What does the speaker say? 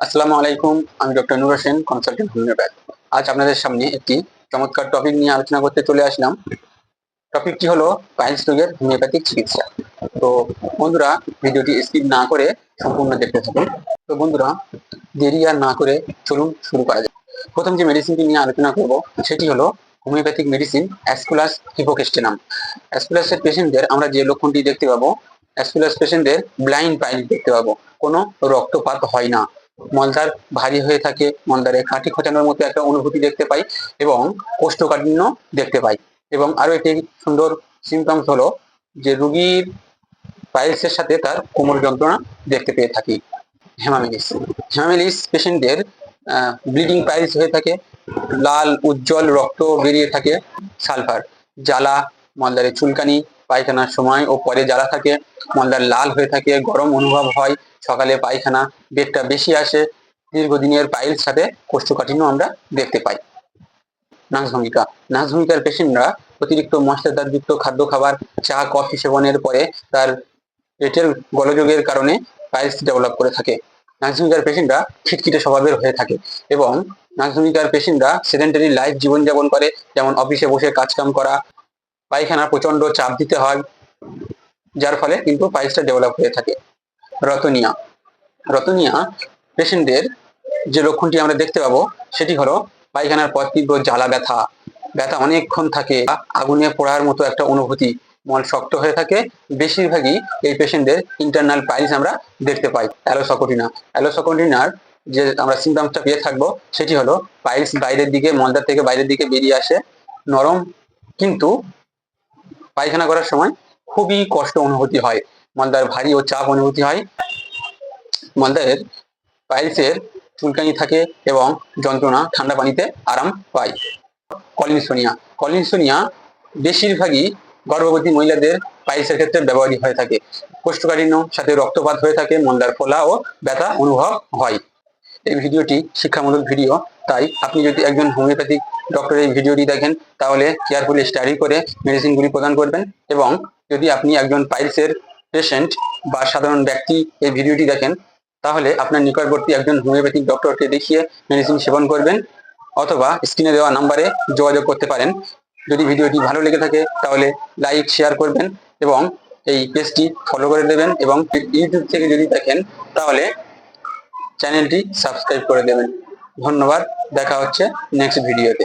আসসালামু আলাইকুম, আমি doctor Nur Hossain consultant homeopath আজ আপনাদের সামনে একটি চমৎকার টপিক নিয়ে আলোচনা করতে চলে আসলাম। টপিকটি হলো পাইলস রোগের হোমিওপ্যাথিক চিকিৎসা। তো বন্ধুরা, ভিডিওটি স্কিপ না করে সম্পূর্ণ দেখতে থাকুন। তো বন্ধুরা, দেরি আর না করে চলুন শুরু করা যাক। প্রথম যে মেডিসিনটি নিয়ে আলোচনা করব, সেটি হলো হোমিওপ্যাথিক মেডিসিন অ্যাসকুলাস হিপোকেস্টেনাম অ্যাসকুলাসের পেশেন্টদের আমরা যে লক্ষণটি দেখতে পাবো অ্যাসকুলাস পেশেন্টদের ব্লাইন্ড পাইল দেখতে পাবো। কোনো রক্তপাত হয় না। মলদার ভারী হয়ে থাকে। মলদারে কাঠি খোঁচানোর মতো একটা অনুভূতি দেখতে পাই এবং কোষ্ঠকাঠিন্য দেখতে পাই। এবং আরও একটি সুন্দর সিমটমস হলো যে রুগীর পাইলসের সাথে তার কোমর যন্ত্রণা দেখতে পেয়ে থাকি। হেমামিলিস। হেমামিলিস পেশেন্টদের ব্লিডিং পাইলস হয়ে থাকে, লাল, উজ্জ্বল রক্ত বেরিয়ে থাকে সালফার, জ্বালা মলদারে চুলকানি পায়খানার সময় ও পরে জ্বালা থাকে মলদার লাল হয়ে থাকে, গরম অনুভব হয়। সকালে পায়খানা বেগটা বেশি আসে, দীর্ঘদিনের পাইলস সাথে কোষ্ঠকাঠিন্য আমরা দেখতে পাই। নাসভঙ্গিকা নাসভঙ্গিকার পেশেন্টরা অতিরিক্ত মশলাদারযুক্ত খাদ্য খাবার চা, কফি সেবনের পরে তার পেটের গলযোগের কারণে পাইলস ডেভেলপ করে থাকে। নাসভঙ্গিকার পেশেন্টরা খিটখিটে স্বভাবের হয়ে থাকে এবং নাসভঙ্গিকার পেশেন্টরা সেডেন্টারি লাইফ জীবনযাপন করে, যেমন অফিসে বসে কাজকাম করা পায়খানা প্রচণ্ড চাপ দিতে হয়, যার ফলে কিন্তু পাইলসটা ডেভেলপ হয়ে থাকে। রতনিয়া। রতনিয়া পেশেন্টদের যে লক্ষণটি আমরা দেখতে পাবো, সেটি হলো পায়খানার পর তীব্র জ্বালা ব্যথা। ব্যথা অনেকক্ষণ থাকে, আগুনে পোড়ার মতো একটা অনুভূতি। মল শক্ত হয়ে থাকে। বেশিরভাগই এই পেশেন্টদের ইন্টারনাল পাইলস আমরা দেখতে পাই, অ্যালোসকটিনা। অ্যালোসকোটিনার যে আমরা সিমটমসটা পেয়ে থাকব, সেটি হলো পাইলস বাইরের দিকে মলদার থেকে বাইরের দিকে বেরিয়ে আসে, নরম, কিন্তু পায়খানা করার সময় খুবই কষ্ট অনুভূতি হয়। মলদার ভারী ও চাপ অনুভূতি হয়। মলদারের পাইলসের চুলকানি থাকে এবং যন্ত্রণা ঠান্ডা পানিতে আরাম পায়। কলিনসোনিয়া কলিনসোনিয়া বেশিরভাগই গর্ভবতী মহিলাদের পাইলসের ক্ষেত্রে ব্যবহারই হয়ে থাকে। কোষ্ঠকাঠিন্য, সাথে রক্তপাত হয়ে থাকে মন্দার ফোলা ও ব্যথা অনুভব হয়। এই ভিডিওটি শিক্ষামূলক ভিডিও, তাই আপনি যদি একজন হোমিওপ্যাথিক ডক্টরের এই ভিডিওটি দেখেন, তাহলে কেয়ারফুলি স্টাডি করে মেডিসিনগুলি প্রদান করবেন এবং যদি আপনি একজন পাইলসের পেশেন্ট বা সাধারণ ব্যক্তি এই ভিডিওটি দেখেন, তাহলে আপনার নিকটবর্তী একজন হোমিওপ্যাথিক ডক্টরকে দেখিয়ে মেডিসিন সেবন করবেন অথবা স্ক্রিনে দেওয়া নাম্বারে যোগাযোগ করতে পারেন। যদি ভিডিওটি ভালো লেগে থাকে, তাহলে লাইক শেয়ার করবেন এবং এই পেজটি ফলো করে দেবেন এবং ইউটিউব থেকে যদি দেখেন, তাহলে চ্যানেলটি সাবস্ক্রাইব করে দেবেন। ধন্যবাদ, দেখা হচ্ছে নেক্সট ভিডিওতে